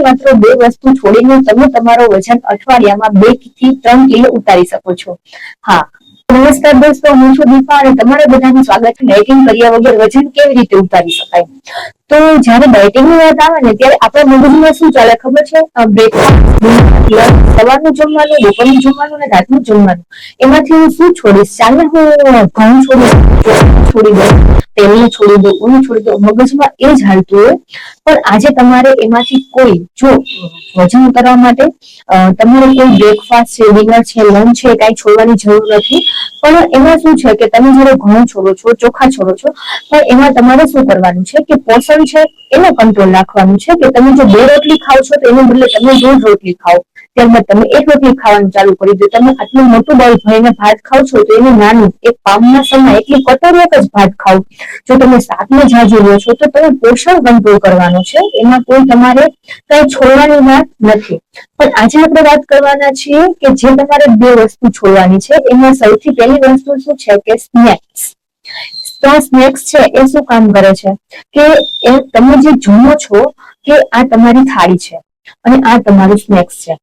માત્ર બે વસ્તુ છોડીને તમે તમારો વજન અઠવાડિયામાં બેથી ત્રણ કિલો ઉતારી શકો છો. હા. નમસ્કાર દોસ્તો, હું છું દીપા અને તમારા બધાનું સ્વાગત છે ડાયટિંગ કર્યા વગર વજન કેવી રીતે ઉતારી શકાય? તો જયારે ડાયટિંગની વાત આવે ને ત્યારે આપણા મગજમાં શું ચાલે ખબર છે? બ્રેકફાસ્ટ સવારનું જમવાનું, બપોરનું જમવાનું અને રાતનું જમવાનું. એમાંથી હું શું છોડીશ? ચાલે હું ઘઉં છોડી છોડી દઉં. છોડી દઉં ઊન છોડી દઉં મગજમાં એ જ હાલતું હોય. પણ આજે તમારે એમાંથી કોઈ, જો વજન ઉતારવા માટે તમારે કોઈ બ્રેકફાસ્ટ છે ડિનર છે લંચ છે, કાંઈ છોડવાની જરૂર નથી. પણ એમાં શું છે કે તમે જયારે ઘઉં છોડો છો, ચોખા છોડો છો પણ એમાં તમારે શું કરવાનું છે કે પોષણ છે એનો કંટ્રોલ રાખવાનું છે કે તમે જો બે રોટલી ખાવ છો, તો એને બદલે તમે દોઢ રોટલી ખાઓ. ત્યારબાદ તમે એક રોટલી ખાવાનું ચાલુ કરી દો તમે આટલું મોટું બોલ ભરીને ભાત ખાવ છો, તો એનું નાનું એક પામના સમય એટલી કટોરી જ ભાત ખાવ જો તમે શાકને જાજુ લો છો, તો તમે પોષણ કંટ્રોલ કરવાનું છે. એમાં કોઈ તમારે કઈ છોડવાની વાત નથી. પણ આજે આપણે વાત કરવાના છીએ કે જે તમારે બે વસ્તુ છોડવાની છે. એમાં સૌથી પહેલી વસ્તુ શું છે કે સ્નેક્સ. તો સ્નેક્સ છે, એ શું કામ કરે છે? કે એ તમે જે જુઓ છો કે આ તમારી થાળી છે અને આ તમારું સ્નેક્સ છે.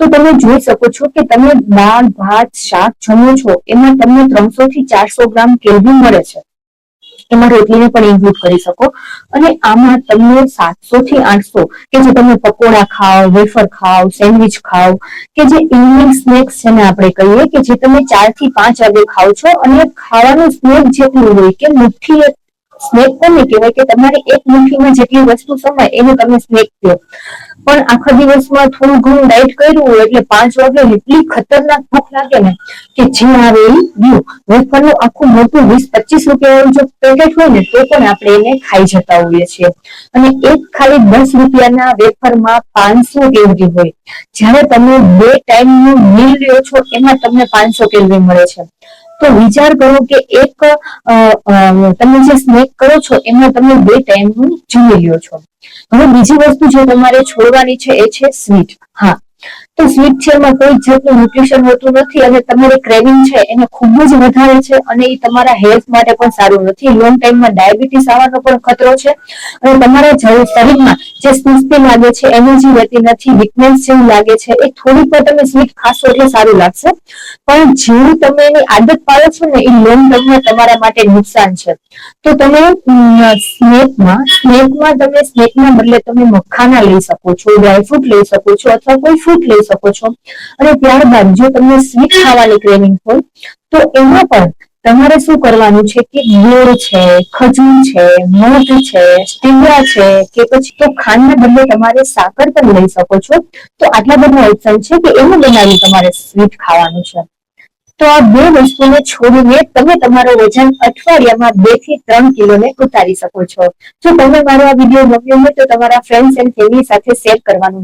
તો તમે જોઈ શકો છો કે તમે દાળ, ભાત, શાક, જમો છો, એમાં તમને ત્રણસો થી ચારસો ગ્રામ કેલ્વિન મળે છે. એમાં રોટલીને પણ ઇન્ક્લુડ કરી શકો. અને આમાં તમને સાતસો થી આઠસો કે જે તમે પકોડા ખાઓ, વેફર ખાઓ, સેન્ડવિચ ખાઓ, કે જે ઇવનિંગ સ્નેક્સ છે ને આપણે કહીએ કે જે તમે ચારથી પાંચ વાગે ખાઓ છો અને ખાવાનું સ્નેક જેટલું હોય કે મુઠ્ઠી સ્નેક કોને કહેવાય કે તમારે એક મુઠ્ઠીમાં જેટલી વસ્તુ સમાય એને તમે સ્નેક કહો. પણ આખા દિવસમાં થોડું ઘણું ડાયટ કર્યું હોય એટલે પાંચ વાગે એટલી ખતરનાક ભૂખ લાગે ને કે જે આવે એ ગયું વેફરનું આખું મોટું વીસ પચીસ રૂપિયાનું જો પેકેટ હોય ને તો પણ આપણે એને ખાઈ જતા હોઈએ છીએ. અને એક ખાલી દસ રૂપિયાના વેફરમાં પાંચસો કેલરી હોય. જ્યારે તમે બે ટાઈમનું મીલ લ્યો છો, એમાં તમને પાંચસો કેલરી મળે છે. તો વિચાર કરો કે એક તમે જે સ્નેક કરો છો, એમાં તમે બે ટાઈમનું જમી લ્યો છો. હવે બીજી વસ્તુ જે તમારે છોડવાની છે, એ છે સ્વીટ. હા સ્વીટ છે એમાં કોઈ જાતનું ન્યુટ્રિશન હોતું નથી અને તમારી ક્રેવિંગ છે એને ખૂબ જ વધારે છે અને એ તમારા હેલ્થ માટે પણ સારું નથી. લોંગ ટાઈમમાં ડાયાબિટીસ આવવાનો પણ ખતરો છે અને તમારા શરીરમાં જે સુસ્તી લાગે છે એનર્જી રહેતી નથી વીકનેસ જેવું લાગે છે, એ થોડીક વાર તમે સ્વીટ ખાશો એટલે સારું લાગશે. પણ જેવું તમે એની આદત પાડો છો ને એ લોંગ ટર્મમાં તમારા માટે નુકસાન છે. તો તમે સ્નેકમાં સ્નેકમાં તમે, સ્નેકના બદલે તમે મખાના લઈ શકો છો ડ્રાયફ્રૂટ લઈ શકો છો અથવા કોઈ ફ્રૂટ લઈ શકો છો. અને ત્યારબાદ જો તમને સ્વીટ ખાવાની ક્રેવિંગ હોય, તો એમાં પણ તમારે શું કરવાનું છે કે ગોળ છે, ખજૂર છે, મધ છે સ્ટીંગરા છે, કે પછી તો ખાંડના બદલે તમારે સાકર પણ લઈ શકો છો. તો આટલા બધા ઓપ્શન છે કે એનું બનાવી તમારે સ્વીટ ખાવાનું છે. તો આ બે વસ્તુને છોડીને તમે તમારો વજન અઠવાડિયામાં બેથી ત્રણ કિલોને ઉતારી શકો છો. જો તમને મારો આ વીડિયો ગમ્યો હોય તો તમારા ફ્રેન્ડ્સ એન્ડ ફેમિલી સાથે શેર કરવાનું